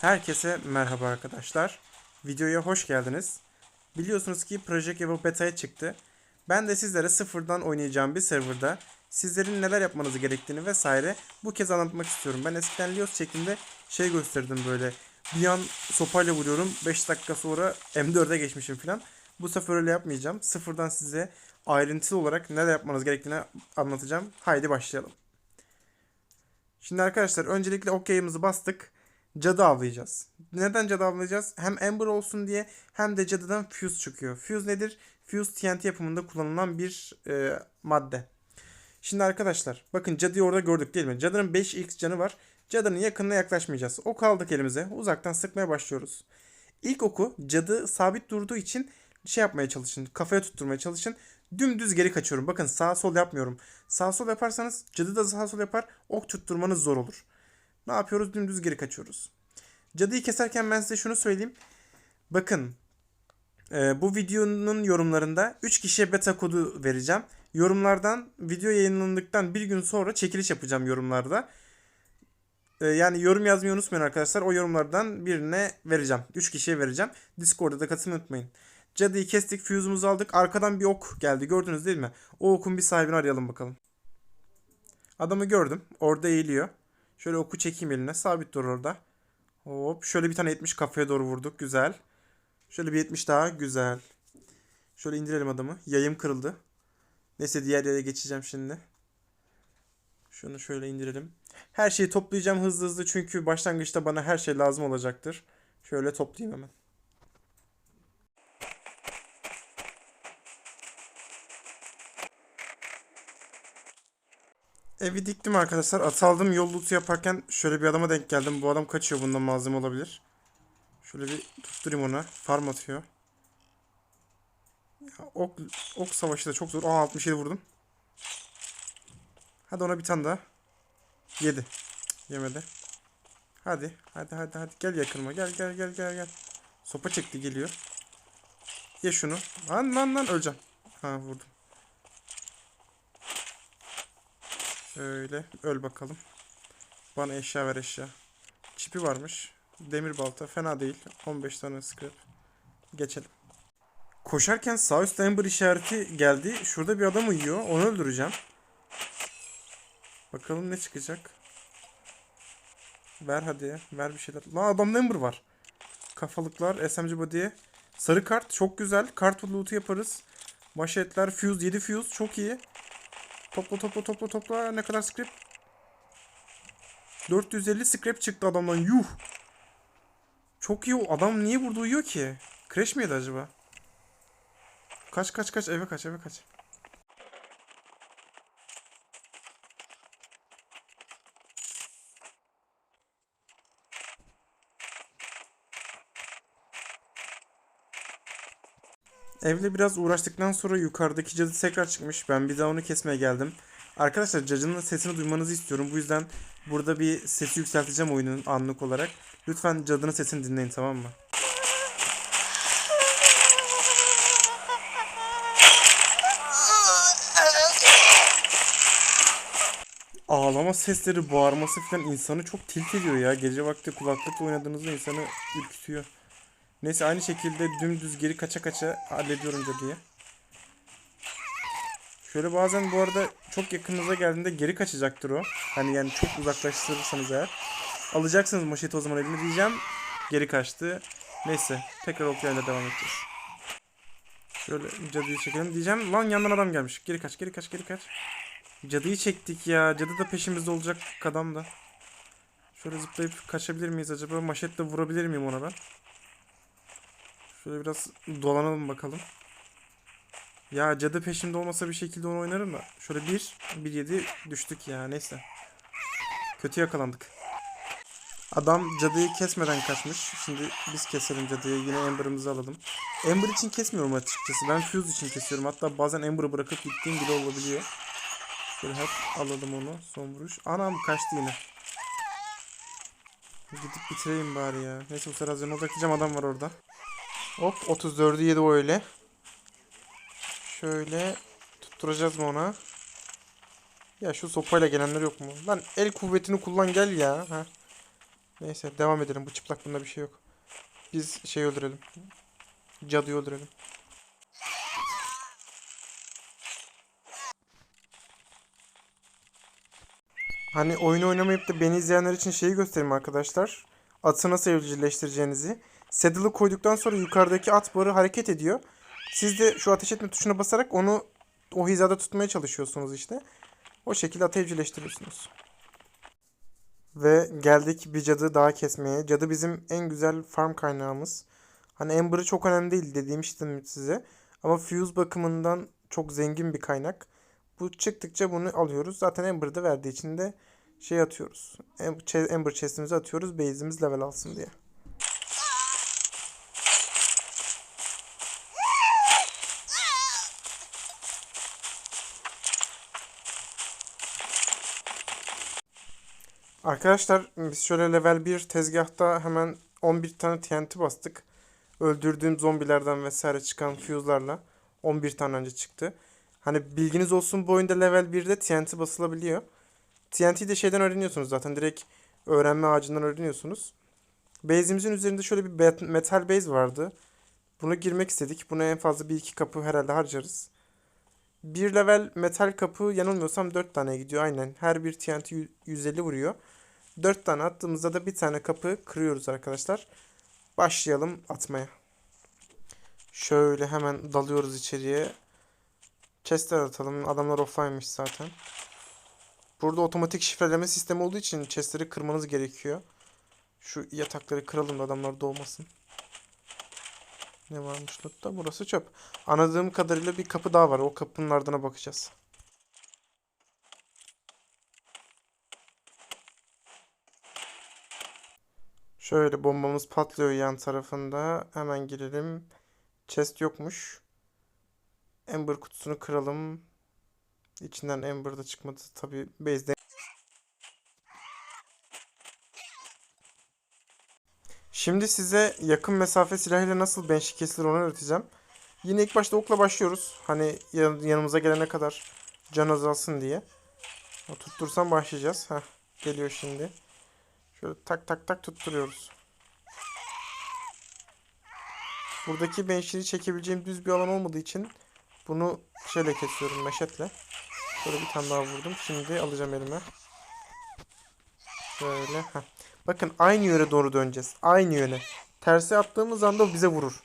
Herkese merhaba arkadaşlar. Videoya hoş geldiniz. Biliyorsunuz ki Project Evo Beta'ya çıktı. Ben de sizlere sıfırdan oynayacağım bir serverda sizlerin neler yapmanız gerektiğini vesaire bu kez anlatmak istiyorum. Ben eskiden Lios şeklinde şey gösterdim böyle. Bir an sopayla vuruyorum 5 dakika sonra M4'e geçmişim falan. Bu sefer öyle yapmayacağım. Sıfırdan size ayrıntılı olarak neler yapmanız gerektiğini anlatacağım. Haydi başlayalım. Şimdi arkadaşlar öncelikle OK'yımızı bastık. Cadı avlayacağız. Neden cadı avlayacağız? Hem Ember olsun diye hem de cadıdan Fuse çıkıyor. Fuse nedir? Fuse TNT yapımında kullanılan bir e, madde. Şimdi arkadaşlar bakın cadıyı orada gördük değil mi? Cadının 5x canı var. Cadının yakınına yaklaşmayacağız. Ok aldık elimize. Uzaktan sıkmaya başlıyoruz. İlk oku cadı sabit durduğu için şey yapmaya çalışın. Kafaya tutturmaya çalışın. Dümdüz geri kaçıyorum. Bakın sağ sol yapmıyorum. Sağ sol yaparsanız cadı da sağ sol yapar. Ok tutturmanız zor olur. Ne yapıyoruz? Dümdüz geri kaçıyoruz. Cadıyı keserken ben size şunu söyleyeyim. Bakın e, bu videonun yorumlarında 3 kişiye beta kodu vereceğim. Yorumlardan video yayınlandıktan bir gün sonra çekiliş yapacağım yorumlarda. E, yani yorum yazmayı unutmayın arkadaşlar. O yorumlardan birine vereceğim. 3 kişiye vereceğim. Discord'da da katılmayı unutmayın. Cadıyı kestik, fuse'umuzu aldık. Arkadan bir ok geldi. Gördünüz değil mi? O okun bir sahibini arayalım bakalım. Adamı gördüm. Orada eğiliyor. Şöyle oku çekeyim eline. Sabit dur orada. Hop. Şöyle bir tane 70 kafaya doğru vurduk. Güzel. Şöyle bir 70 daha. Güzel. Şöyle indirelim adamı. Yayım kırıldı. Neyse diğer yere geçeceğim şimdi. Şunu şöyle indirelim. Her şeyi toplayacağım hızlı hızlı çünkü başlangıçta bana her şey lazım olacaktır. Şöyle toplayayım hemen. Evi diktim arkadaşlar. At aldım yol lootu yaparken şöyle bir adama denk geldim. Bu adam kaçıyor bundan malzeme olabilir. Şöyle bir tutturayım ona. Farm atıyor. Ya, ok, ok savaşı da çok zor. Aa 67 vurdum. Hadi ona bir tane daha. Yedi. Yemedi. Hadi. Hadi hadi hadi. Gel yakınıma. Gel gel gel gel gel. Sopa çekti geliyor. Ye şunu. Lan lan lan öleceğim. Ha vurdum. Şöyle öl bakalım. Bana eşya ver eşya. Çipi varmış. Demir balta fena değil. 15 tane scrap. Geçelim. Koşarken sağ üstte Ember işareti geldi. Şurada bir adam uyuyor. Onu öldüreceğim. Bakalım ne çıkacak. Ver hadi. Ver bir şeyler. Lan adamda Ember var. Kafalıklar. SMG body'ye. Sarı kart. Çok güzel. Kart loot'u yaparız. Maşetler. Fuse. 7 fuse. Çok iyi. Topla topla topla topla. Ne kadar scrap? 450 scrap çıktı adamdan. Yuh. Çok iyi. o Adam niye burada uyuyor ki? Crash mi yedi acaba? Kaç kaç kaç eve kaç eve kaç. Evle biraz uğraştıktan sonra yukarıdaki cadı tekrar çıkmış. Ben bir daha onu kesmeye geldim. Arkadaşlar cacının sesini duymanızı istiyorum. Bu yüzden burada bir sesi yükselteceğim oyunun anlık olarak. Lütfen cadının sesini dinleyin tamam mı? Ağlama sesleri, bağırması falan insanı çok tilt ediyor ya. Gece vakti kulaklıkla oynadığınızda insanı ürkütüyor. Neyse aynı şekilde dümdüz geri kaça kaça hallediyorum cadıyı. Şöyle bazen bu arada çok yakınınıza geldiğinde geri kaçacaktır o. Hani yani çok uzaklaştırırsanız eğer. Alacaksınız maşeti o zaman eline diyeceğim. Geri kaçtı. Neyse tekrar oklayla devam edeceğiz. Şöyle cadıyı çekelim diyeceğim. Lan yandan adam gelmiş. Geri kaç geri kaç geri kaç. Cadıyı çektik ya. Cadı da peşimizde olacak adam da. Şöyle zıplayıp kaçabilir miyiz acaba? Maşetle vurabilir miyim ona ben? Şöyle biraz dolanalım bakalım. Ya cadı peşimde olmasa bir şekilde onu oynarım da. Şöyle bir, bir yedi düştük ya neyse. Kötü yakalandık. Adam cadıyı kesmeden kaçmış. Şimdi biz keselim cadıyı. Yine Ember'ımızı alalım. Ember için kesmiyorum açıkçası. Ben Fuse için kesiyorum. Hatta bazen Ember'ı bırakıp gittiğim bile olabiliyor. Şöyle hep alalım onu. Son vuruş. Anam kaçtı yine. Gidip bitireyim bari ya. Neyse bu sefer az odaklayacağım adam var orada. Hop 34'ü yedi o öyle. Şöyle tutturacağız mı ona? Ya şu sopayla gelenler yok mu? Lan el kuvvetini kullan gel ya. Ha. Neyse devam edelim. Bu çıplak bunda bir şey yok. Biz şey öldürelim. Cadıyı öldürelim. Hani oyunu oynamayıp da beni izleyenler için şeyi göstereyim arkadaşlar. Atı nasıl evcilleştireceğinizi. Saddle'ı koyduktan sonra yukarıdaki at barı hareket ediyor. Siz de şu ateş etme tuşuna basarak onu o hizada tutmaya çalışıyorsunuz işte. O şekilde atı evcilleştiriyorsunuz. Ve geldik bir cadı daha kesmeye. Cadı bizim en güzel farm kaynağımız. Hani Ember'ı çok önemli değil dediğimmiştim size. Ama Fuse bakımından çok zengin bir kaynak. Bu çıktıkça bunu alıyoruz. Zaten Ember'da verdiği için de şey atıyoruz. Ember chest'imizi atıyoruz. Base'imiz level alsın diye. Arkadaşlar biz şöyle level 1 tezgahta hemen 11 tane TNT bastık. Öldürdüğüm zombilerden vesaire çıkan fuse'larla 11 tane önce çıktı. Hani bilginiz olsun bu oyunda level 1'de TNT basılabiliyor. TNT'yi de şeyden öğreniyorsunuz zaten direkt öğrenme ağacından öğreniyorsunuz. Base'imizin üzerinde şöyle bir metal base vardı. Buna girmek istedik. Buna en fazla bir iki kapı herhalde harcarız. Bir level metal kapı yanılmıyorsam 4 tane gidiyor aynen. Her bir TNT yü- 150 vuruyor. 4 tane attığımızda da bir tane kapı kırıyoruz arkadaşlar. Başlayalım atmaya. Şöyle hemen dalıyoruz içeriye. Chest'ler atalım. Adamlar offline'miş zaten. Burada otomatik şifreleme sistemi olduğu için chest'leri kırmanız gerekiyor. Şu yatakları kıralım da adamlar doğmasın. Ne varmış lootta? Burası çöp. Anladığım kadarıyla bir kapı daha var. O kapının ardına bakacağız. Şöyle bombamız patlıyor yan tarafında. Hemen girelim. Chest yokmuş. Ember kutusunu kıralım. İçinden Ember da çıkmadı. Tabii base'de. Şimdi size yakın mesafe silahıyla nasıl benşi kesilir onu öğreteceğim. Yine ilk başta okla başlıyoruz. Hani yan- yanımıza gelene kadar can azalsın diye. O tuttursam başlayacağız. Heh, geliyor şimdi. Şöyle tak tak tak tutturuyoruz. Buradaki benşini çekebileceğim düz bir alan olmadığı için bunu şeyle kesiyorum meşetle. Şöyle bir tane daha vurdum. Şimdi alacağım elime. Şöyle. Heh. Bakın aynı yöne doğru döneceğiz. Aynı yöne. Tersi attığımız anda o bize vurur.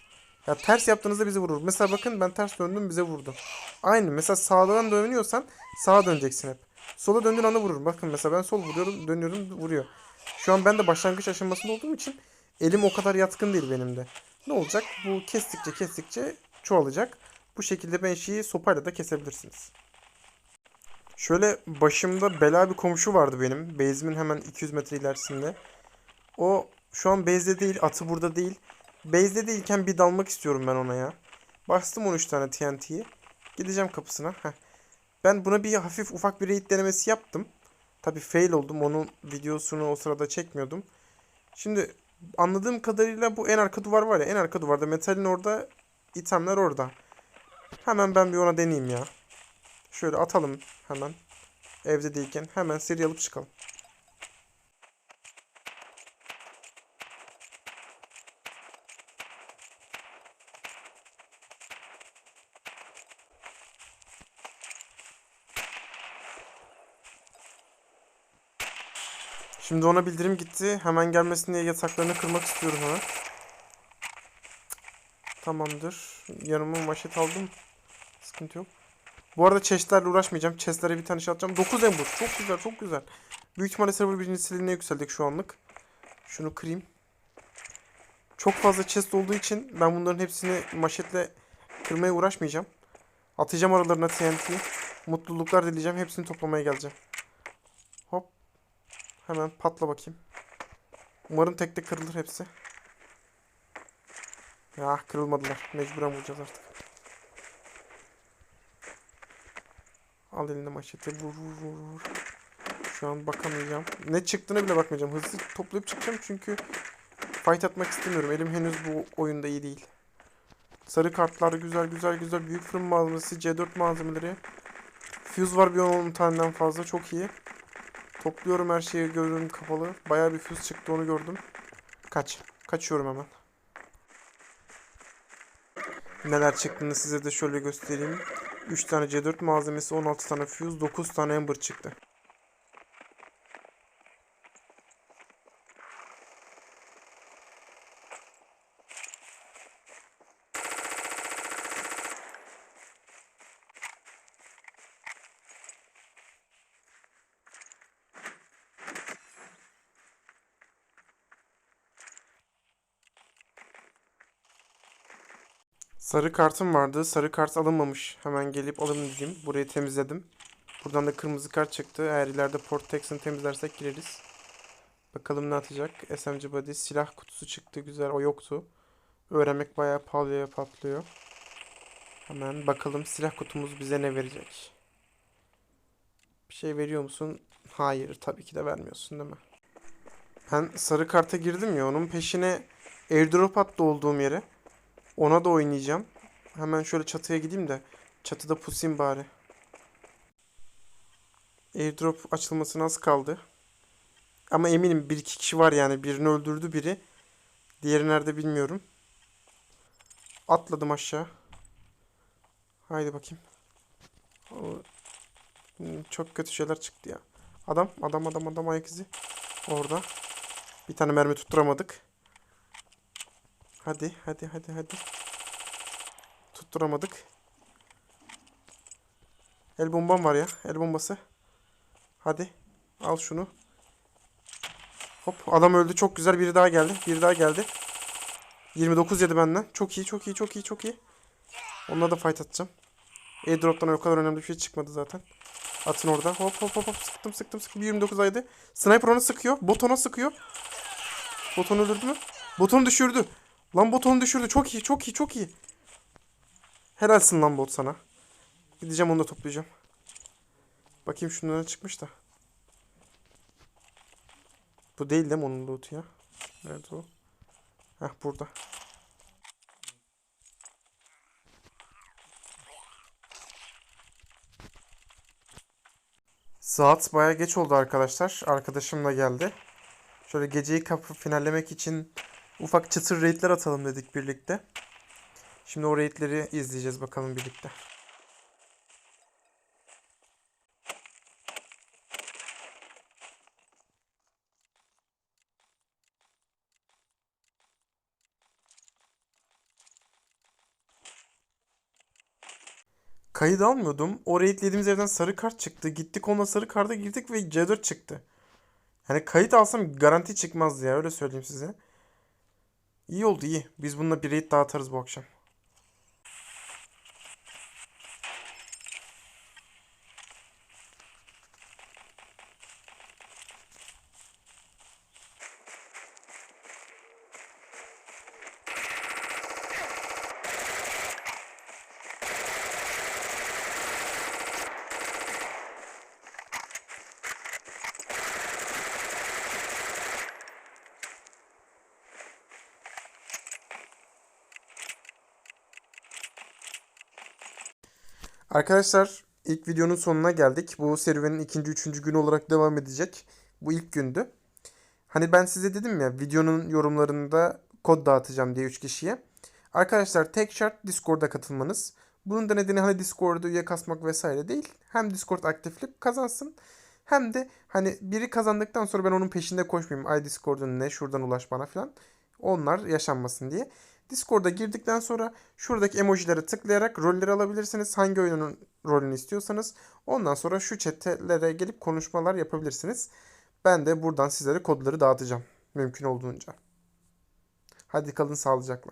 Ya ters yaptığınızda bize vurur. Mesela bakın ben ters döndüm bize vurdu. Aynı. Mesela sağdan dönüyorsan sağa döneceksin hep. Sola döndüğün anda vurur. Bakın mesela ben sol vuruyorum, dönüyorum, vuruyor. Şu an ben de başlangıç aşamasında olduğum için elim o kadar yatkın değil benim de. Ne olacak? Bu kestikçe kestikçe çoğalacak. Bu şekilde ben şeyi sopayla da kesebilirsiniz. Şöyle başımda bela bir komşu vardı benim. Base'imin hemen 200 metre ilerisinde. O şu an base'de değil, atı burada değil. Base'de değilken bir dalmak istiyorum ben ona ya. Bastım 13 tane TNT'yi. Gideceğim kapısına. Heh. Ben buna bir hafif ufak bir raid denemesi yaptım. Tabi fail oldum. Onun videosunu o sırada çekmiyordum. Şimdi anladığım kadarıyla bu en arka duvar var ya. En arka duvarda metalin orada. itemler orada. Hemen ben bir ona deneyeyim ya. Şöyle atalım hemen. Evde değilken hemen seri alıp çıkalım. Şimdi ona bildirim gitti. Hemen gelmesin diye yataklarını kırmak istiyorum hemen. Tamamdır. Yanıma maşet aldım. Sıkıntı yok. Bu arada chestlerle uğraşmayacağım. Chestlere bir tane şey atacağım. 9 ember. Çok güzel çok güzel. Büyük ihtimalle server birinci seviyeline yükseldik şu anlık. Şunu kırayım. Çok fazla chest olduğu için ben bunların hepsini maşetle kırmaya uğraşmayacağım. Atacağım aralarına TNT. Mutluluklar dileyeceğim. Hepsini toplamaya geleceğim. Hemen patla bakayım. Umarım tek tek kırılır hepsi. Ya kırılmadılar. Mecburen vuracağız artık. Al eline maşeti. Vur vur vur vur. Şu an bakamayacağım. Ne çıktığına bile bakmayacağım. Hızlı toplayıp çıkacağım çünkü fight atmak istemiyorum. Elim henüz bu oyunda iyi değil. Sarı kartlar güzel güzel güzel. Büyük fırın malzemesi, C4 malzemeleri. Fuse var bir 10 taneden fazla. Çok iyi. Topluyorum her şeyi gözüm kapalı. Bayağı bir füz çıktı onu gördüm. Kaç. Kaçıyorum hemen. Neler çıktığını size de şöyle göstereyim. 3 tane C4 malzemesi, 16 tane fuse, 9 tane ember çıktı. Sarı kartım vardı. Sarı kart alınmamış. Hemen gelip alın dedim. Burayı temizledim. Buradan da kırmızı kart çıktı. Eğer ileride Port Texan'ı temizlersek gireriz. Bakalım ne atacak. SMG Body silah kutusu çıktı. Güzel. O yoktu. Öğrenmek bayağı pahalıya patlıyor. Hemen bakalım silah kutumuz bize ne verecek. Bir şey veriyor musun? Hayır. Tabii ki de vermiyorsun değil mi? Ben sarı karta girdim ya. Onun peşine airdrop attı olduğum yere. Ona da oynayacağım. Hemen şöyle çatıya gideyim de çatıda pusayım bari. Airdrop açılmasına az kaldı. Ama eminim bir iki kişi var yani. Birini öldürdü biri. Diğeri nerede bilmiyorum. Atladım aşağı. Haydi bakayım. Çok kötü şeyler çıktı ya. Adam, adam, adam, adam ayak izi. Orada. Bir tane mermi tutturamadık. Hadi, hadi, hadi, hadi. Tutturamadık. El bombam var ya. El bombası. Hadi. Al şunu. Hop. Adam öldü. Çok güzel. Biri daha geldi. Biri daha geldi. 29 yedi benden. Çok iyi, çok iyi, çok iyi, çok iyi. Onunla da fight atacağım. Airdrop'tan o kadar önemli bir şey çıkmadı zaten. Atın orada. Hop hop hop hop. Sıktım sıktım sıktım. 29 aydı. Sniper onu sıkıyor. Bot ona sıkıyor. Boton öldürdü mü? Botonu düşürdü. Lan botonu düşürdü. Çok iyi, çok iyi, çok iyi. Helalsin lan bot sana. Gideceğim onu da toplayacağım. Bakayım şundan çıkmış da. Bu değil değil mi onun loot'u ya? Nerede o? Heh burada. Saat baya geç oldu arkadaşlar. Arkadaşım da geldi. Şöyle geceyi kapı finallemek için ufak çıtır raidler atalım dedik birlikte. Şimdi o raidleri izleyeceğiz bakalım birlikte. Kayıt almıyordum. O raidlediğimiz evden sarı kart çıktı. Gittik onunla sarı karta girdik ve C4 çıktı. Yani kayıt alsam garanti çıkmazdı ya öyle söyleyeyim size. İyi oldu iyi. Biz bununla bir raid daha atarız bu akşam. Arkadaşlar ilk videonun sonuna geldik. Bu serüvenin ikinci, üçüncü gün olarak devam edecek. Bu ilk gündü. Hani ben size dedim ya videonun yorumlarında kod dağıtacağım diye 3 kişiye. Arkadaşlar tek şart Discord'a katılmanız. Bunun da nedeni hani Discord'u üye kasmak vesaire değil. Hem Discord aktiflik kazansın. Hem de hani biri kazandıktan sonra ben onun peşinde koşmayayım. Ay Discord'un ne şuradan ulaş bana falan. Onlar yaşanmasın diye. Discord'a girdikten sonra şuradaki emojilere tıklayarak rolleri alabilirsiniz. Hangi oyunun rolünü istiyorsanız. Ondan sonra şu chatlere gelip konuşmalar yapabilirsiniz. Ben de buradan sizlere kodları dağıtacağım. Mümkün olduğunca. Hadi kalın sağlıcakla.